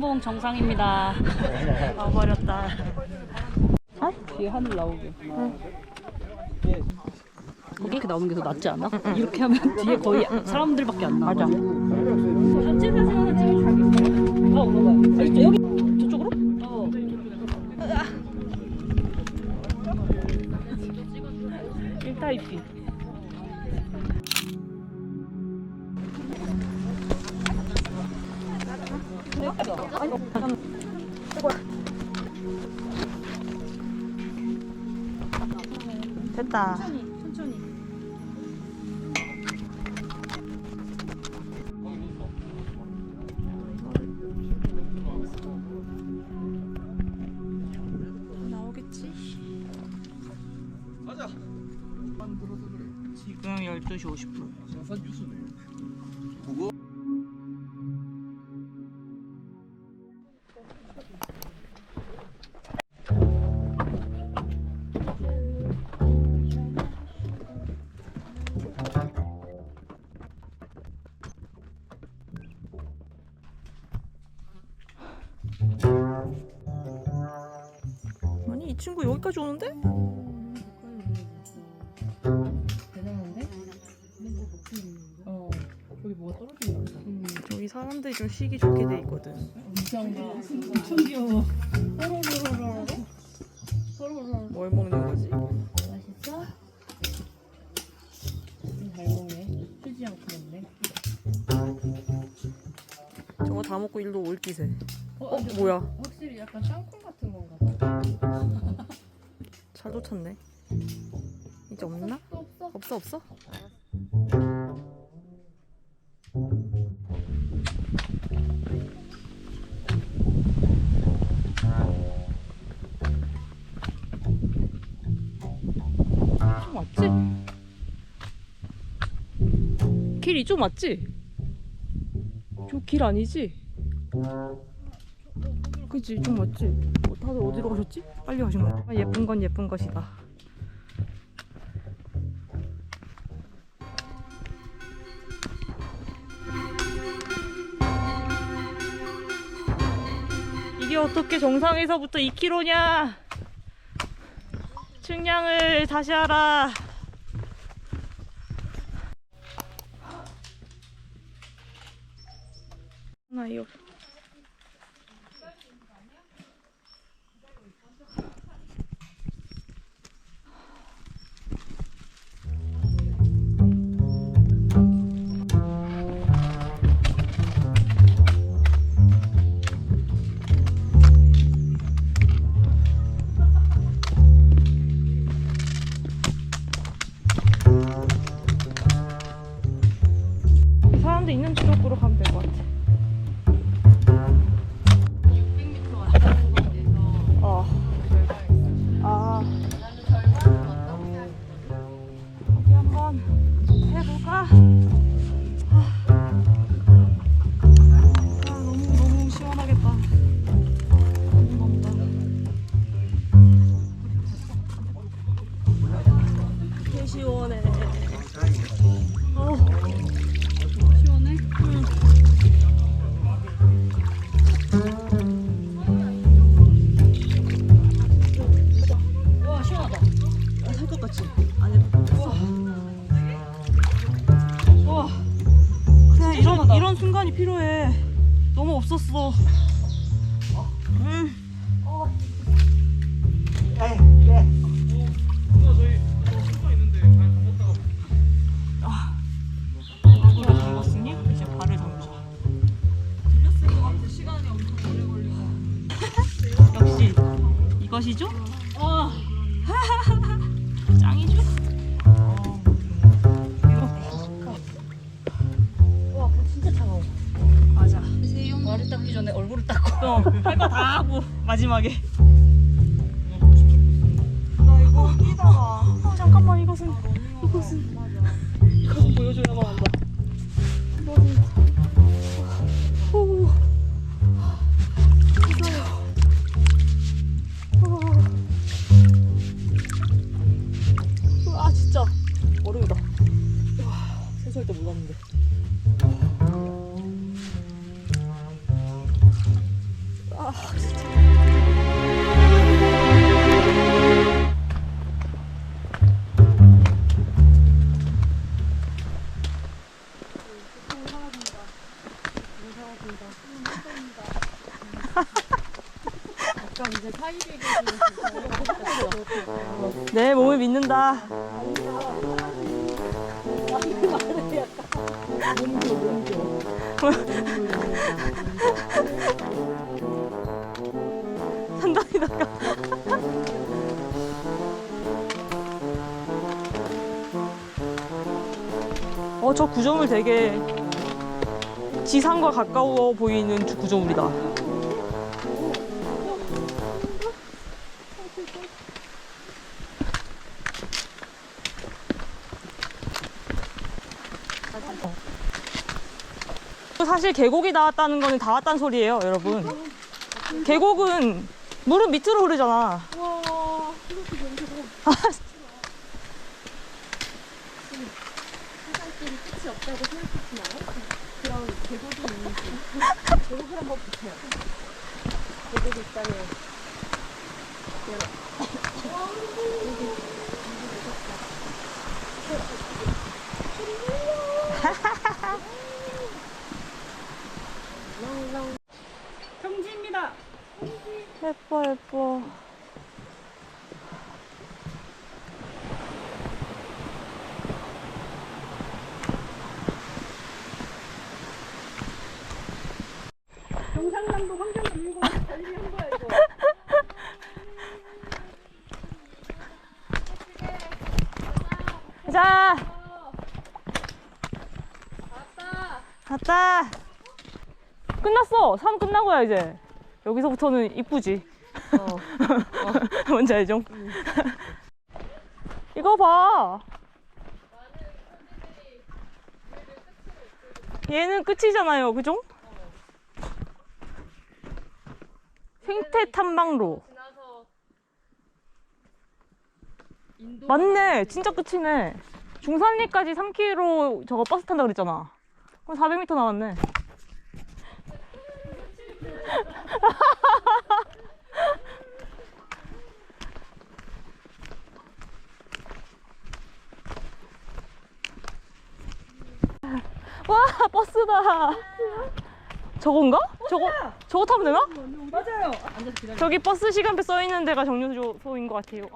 천왕봉 정상입니다. 와버렸다. 아? 뒤에 하늘 나오게. 이렇게 나오는 게 더 낫지 않아? 이렇게 하면 뒤에 거의 사람들밖에 안 나와. 맞아. 찍어 가겠어요? 어, 먹어요. 여기, 여기 됐다. 여기까지 오는데? 대단한데? 어, 여기 뭐가 떨어지는 거 음, 저기 사람들이 좀 쉬기 좋게 돼 있거든. 엄청 엄청 귀여워. 뭘 먹는 거지? 맛있어? 음, 잘 먹네. 쉬지 않고 먹네. 저거 다 먹고 일로 올 기세. 어 근데 뭐야? 확실히 약간 땅콩 같은 건가 봐. 차도 찼네. 이제 없나? 또 없어? 없어 없어? 좀 맞지? 길 이쪽 맞지? 저 길 아니지? 그치 이쪽 맞지? 어, 다들 어디로 가셨지? 빨리 가신 거야 아, 예쁜 건 예쁜 것이다 이게 어떻게 정상에서부터 2km냐? 측량을 다시 하라. 나요. 사 이것이죠? 와. 짱이죠? 와, 불 진짜 차가워. 맞아. 발을 닦기 전에 얼굴을 닦고. 어, 할거 다 하고 마지막에. 나 이거 어, 잠깐만 이것은 이것은 이것은 보여줘야만 한다. 아, 내 네, 몸을 믿는다. 어, 저 구조물 되게 지상과 가까워 보이는 주- 구조물이다. 사실 계곡이 나왔다는 거는 다 왔다는 소리예요, 여러분. 계곡은 물은 밑으로 흐르잖아. 평지입니다. 예뻐, 예뻐. 경상남도 환경기능공원 관리한 거야 이거. 가자. 갔다. 끝났어. 산 끝나고야 이제. 여기서부터는 이쁘지. 뭔지 알죠? 이거 봐. 얘는 끝이잖아요, 그죠? 생태 탐방로. 맞네, 진짜 끝이네. 중산리까지 3km 저거 버스 탄다 그랬잖아. 그럼 400m 남았네. 와, 버스다. 저건가? 저거, 저거 타면 되나? 맞아요. 저기 버스 시간표 써 있는 데가 정류소인 것 같아요.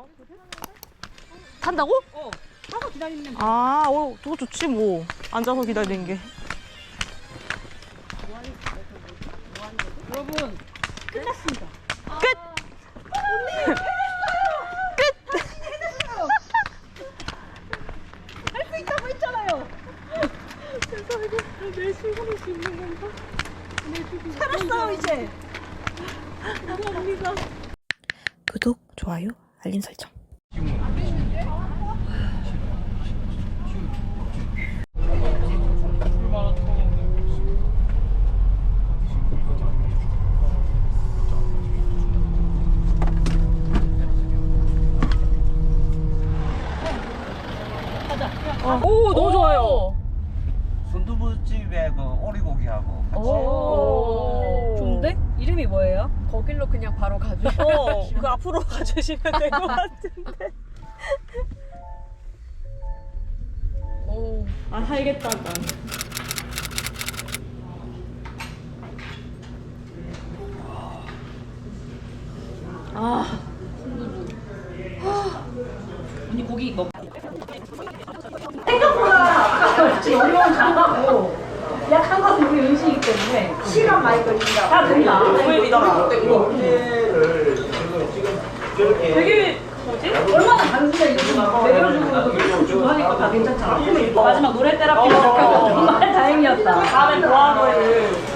탄다고? 어. 타고 기다리면 아, 어, 저거 좋지 뭐. 앉아서 기다리는 게. 여러분 끝났습니다. 끝! 할수 있다고 했잖아요. 내 실험할 수 있는 건가? 살았어 이제. 감사합니다. 구독, 좋아요, 알림 설정. 오, 너무 좋아요. 순두부집에 그 오리고기하고 같이 오. 좋은데? 이름이 뭐예요? 거길로 그냥 바로 가죠. 어, 그 앞으로 가주시면 될 것 같은데. 오. 아, 살겠다, 난. 아, 언니 고기 먹. 생각보다 진짜 어려운 장하고 약한 것은 우리 음식이기 때문에 시간 많이 걸린다. 다 된다. 몸을 믿어라. 되게, 뭐지? 얼마나 단순해 이거 내려주고 주고 하니까 다 괜찮잖아. 마지막 노래 테라피 시작하고 정말 다행이었다. 다음에. 아, 그랬어?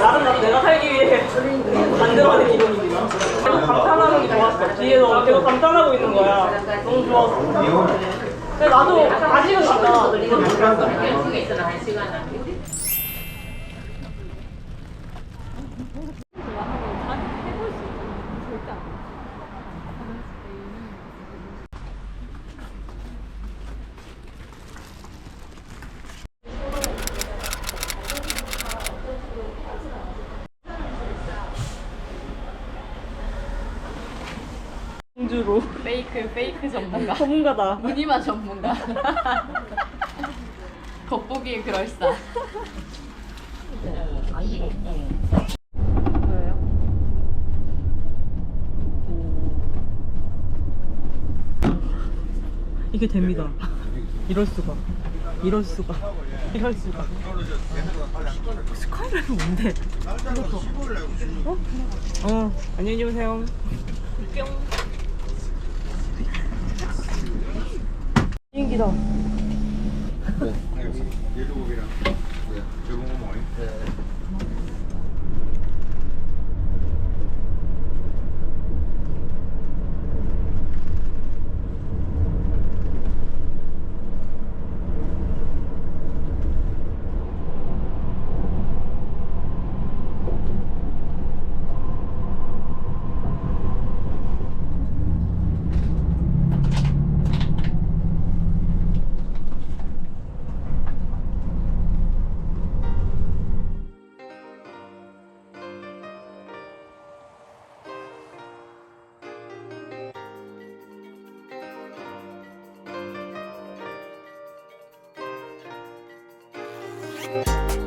나름 나도 내가 살기 위해 만들어낸 기분입니다 계속 감탄하는 게 좋았어 뒤에서 계속 감탄하고 있는 거야 너무 좋았어 근데 나도 아직은 있다 공주로 페이크 페이크 전문가. 전문가다. 무늬만 전문가. 겉보기에 그럴싸. 이게 됩니다. 이럴 수가. 이럴 수가. 이럴 수가. 스카이라이트 뭔데? 어? 어, 안녕히 주무세요. 비행기다. you